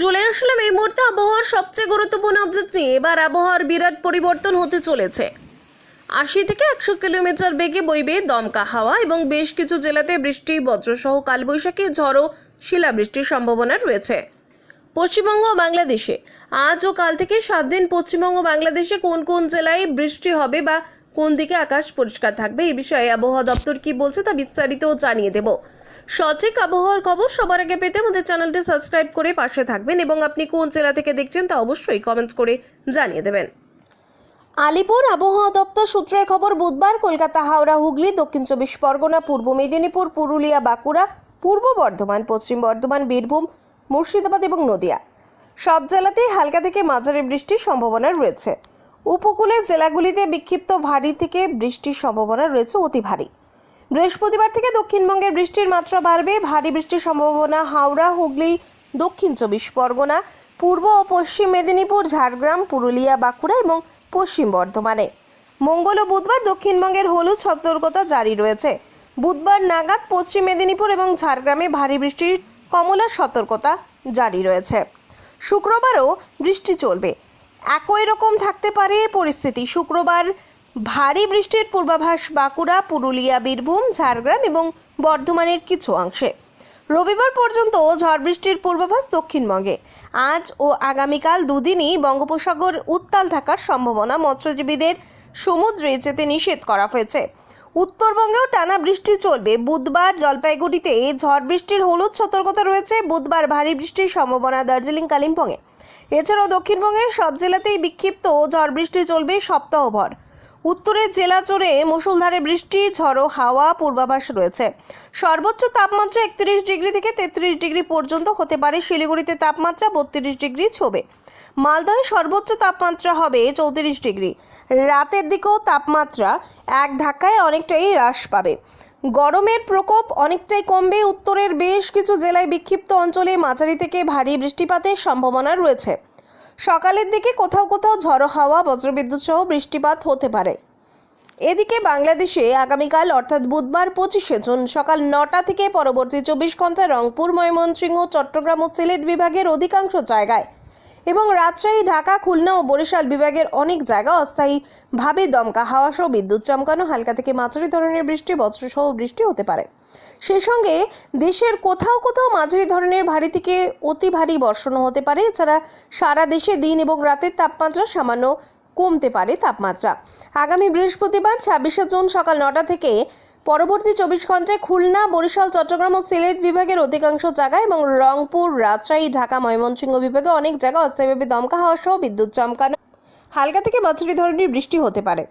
চলে আসলাম এই মুহূর্তে আবহাওয়ার সবচেয়ে গুরুত্বপূর্ণ আপডেট নিয়ে। এবার আবহাওয়ার বিরাট পরিবর্তন হতে চলেছে। আশি থেকে একশো কিলোমিটার বেগে বইবে দমকা হাওয়া এবং বেশ কিছু জেলাতে বৃষ্টি, বজ্রসহ কালবৈশাখী ঝড় শিলাবৃষ্টির সম্ভাবনা রয়েছে। পশ্চিমবঙ্গ ও বাংলাদেশে আজ ও কাল থেকে সাত দিন পশ্চিমবঙ্গ বাংলাদেশে কোন কোন জেলায় বৃষ্টি হবে বা কোন দিকে আকাশ পরিষ্কার থাকবে এই বিষয়ে আবহাওয়া দপ্তর কি বলছে তা বিস্তারিত জানিয়ে দেব। সঠিক আবহাওয়ার খবর সবার আগে পেতে আমাদের চ্যানেলটি সাবস্ক্রাইব করে পাশে থাকবেন এবং আপনি কোন জেলা থেকে দেখছেন তা অবশ্যই কমেন্টস করে জানিয়ে দেবেন। আলিপুর আবহাওয়া দপ্তর সূত্রের খবর, বুধবার কলকাতা, হাওড়া, হুগলি, দক্ষিণ চব্বিশ পরগনা, পূর্ব মেদিনীপুর, পুরুলিয়া, বাঁকুড়া, পূর্ব বর্ধমান, পশ্চিম বর্ধমান, বীরভূম, মুর্শিদাবাদ এবং নদিয়া। সব জেলাতেই হালকা থেকে মাঝারি বৃষ্টির সম্ভাবনা রয়েছে। উপকূলের জেলাগুলিতে বিক্ষিপ্ত ভারী থেকে বৃষ্টির সম্ভাবনা রয়েছে অতি ভারী। বৃহস্পতিবার থেকে দক্ষিণবঙ্গের বৃষ্টির মাত্রা বাড়বে। ভারী বৃষ্টির সম্ভাবনা হাওড়া, হুগলি, দক্ষিণ চব্বিশ পরগনা, পূর্ব ও পশ্চিম মেদিনীপুর, ঝাড়গ্রাম, পুরুলিয়া, বাঁকুড়া এবং পশ্চিম বর্ধমানে। মঙ্গল ও বুধবার দক্ষিণবঙ্গের হলুদ সতর্কতা জারি রয়েছে। বুধবার নাগাদ পশ্চিম মেদিনীপুর এবং ঝাড়গ্রামে ভারী বৃষ্টির কমলা সতর্কতা জারি রয়েছে। শুক্রবারও বৃষ্টি চলবে। একই রকম থাকতে পারে পরিস্থিতি। শুক্রবার ভারী বৃষ্টির পূর্বাভাস বাঁকুড়া, পুরুলিয়া, বীরভূম, ঝাড়গ্রাম এবং বর্ধমানের কিছু অংশে। রবিবার পর্যন্ত ঝড় বৃষ্টির পূর্বাভাস দক্ষিণবঙ্গে। আজ ও আগামীকাল দুদিনই বঙ্গোপসাগর উত্তাল থাকার সম্ভাবনা মৎস্যজীবীদের সমুদ্রে যেতে নিষেধ করা হয়েছে। উত্তরবঙ্গেও টানা বৃষ্টি চলবে। বুধবার জলপাইগুড়িতে ঝড় বৃষ্টির হলুদ সতর্কতা রয়েছে। বুধবার ভারী বৃষ্টির সম্ভাবনা দার্জিলিং, কালিম্পংয়ে। এছাড়াও দক্ষিণবঙ্গের সব জেলাতেই বিক্ষিপ্ত ঝড় বৃষ্টি চলবে সপ্তাহভর। উত্তরের জেলা জুড়ে মুষলধারে বৃষ্টি, ঝড়ো হাওয়া পূর্বাভাস রয়েছে। সর্বোচ্চ তাপমাত্রা একত্রিশ ডিগ্রি থেকে তেত্রিশ ডিগ্রি পর্যন্ত হতে পারে। শিলিগুড়িতে তাপমাত্রা বত্রিশ ডিগ্রি ছোবে। মালদহে সর্বোচ্চ তাপমাত্রা হবে চৌত্রিশ ডিগ্রি। রাতের দিকেও তাপমাত্রা এক ধাক্কায় অনেকটাই হ্রাস পাবে। গরমের প্রকোপ অনেকটাই কমবে। উত্তরের বেশ কিছু জেলায় বিক্ষিপ্ত অঞ্চলে মাঝারি থেকে ভারী বৃষ্টিপাতের সম্ভাবনা রয়েছে। সকালের দিকে কোথাও কোথাও ঝড়ো হাওয়া, বজ্রবিদ্যুৎ সহ বৃষ্টিপাত হতে পারে। এদিকে বাংলাদেশে আগামীকাল, অর্থাৎ বুধবার পঁচিশে জুন সকাল নটা থেকে পরবর্তী চব্বিশ ঘন্টায় রংপুর, ময়মনসিংহ, চট্টগ্রাম ও সিলেট বিভাগের অধিকাংশ জায়গায় এবং রাজশাহী, ঢাকা, খুলনা ও বরিশাল বিভাগের অনেক জায়গা অস্থায়ীভাবে দমকা হাওয়া সহ বিদ্যুৎ চমকানো, হালকা থেকে মাঝারি ধরনের বৃষ্টি বজ্রসহ বৃষ্টি হতে পারে। সেই সঙ্গে দেশের কোথাও কোথাও মাঝারি ধরনের ভারী থেকে অতি ভারী বর্ষণও হতে পারে। এছাড়া সারা দেশে দিন এবং রাতের তাপমাত্রা সামান্য কমতে পারে তাপমাত্রা। আগামী বৃহস্পতিবার ছাব্বিশে জুন সকাল নটা থেকে পরবর্তী চব্বিশ ঘন্টায় খুলনা, বরিশাল, চট্টগ্রাম ও সিলেট বিভাগের অধিকাংশ জায়গায় এবং রংপুর, রাজশাহী, ঢাকা, ময়মনসিংহ বিভাগে অনেক জায়গায় অস্থায়ীভাবে দমকা হাওয়া সহ বিদ্যুৎ চমকানো। হালকা থেকে মাঝারি ধরনের বৃষ্টি হতে পারে।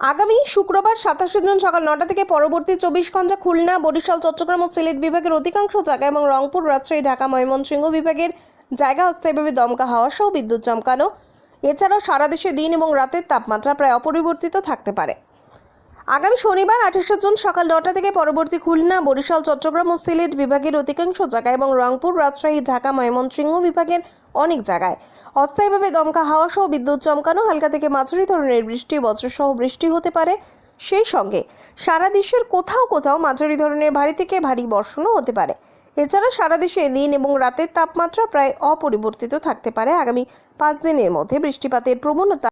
আগামী শুক্রবার সাতাশে জুন সকাল নটা থেকে পরবর্তী চব্বিশ ঘণ্টা খুলনা, বরিশাল, চট্টগ্রাম ও সিলেট বিভাগের অধিকাংশ জায়গা এবং রংপুর, রাজশাহী, ঢাকা, ময়মনসিংহ বিভাগের জায়গা অস্থায়ীভাবে দমকা হাওয়া সহ বিদ্যুৎ চমকানো। এছাড়াও সারা দেশে দিন এবং রাতের তাপমাত্রা প্রায় অপরিবর্তিত থাকতে পারে। আগামী শনিবার, আঠাশে জুন সকাল নটা থেকে পরবর্তী খুলনা, বরিশাল, চট্টগ্রাম ও সিলেট বিভাগের অধিকাংশ জায়গায় এবং রংপুর, রাজশাহী, ঢাকা, ময়মনসিংহ বিভাগের অনেক জায়গায়। অস্থায়ীভাবে দমকা হাওয়া সহ বিদ্যুৎ চমকানো, হালকা থেকে মাঝারি ধরনের বৃষ্টি, বজ্রসহ বৃষ্টি হতে পারে। সেই সঙ্গে সারা দেশের কোথাও কোথাও মাঝারি ধরনের ভারী থেকে ভারী বর্ষণও হতে পারে। এছাড়া সারা দেশে দিন এবং রাতের তাপমাত্রা প্রায় অপরিবর্তিত থাকতে পারে। আগামী পাঁচ দিনের মধ্যে বৃষ্টিপাতের প্রবণতা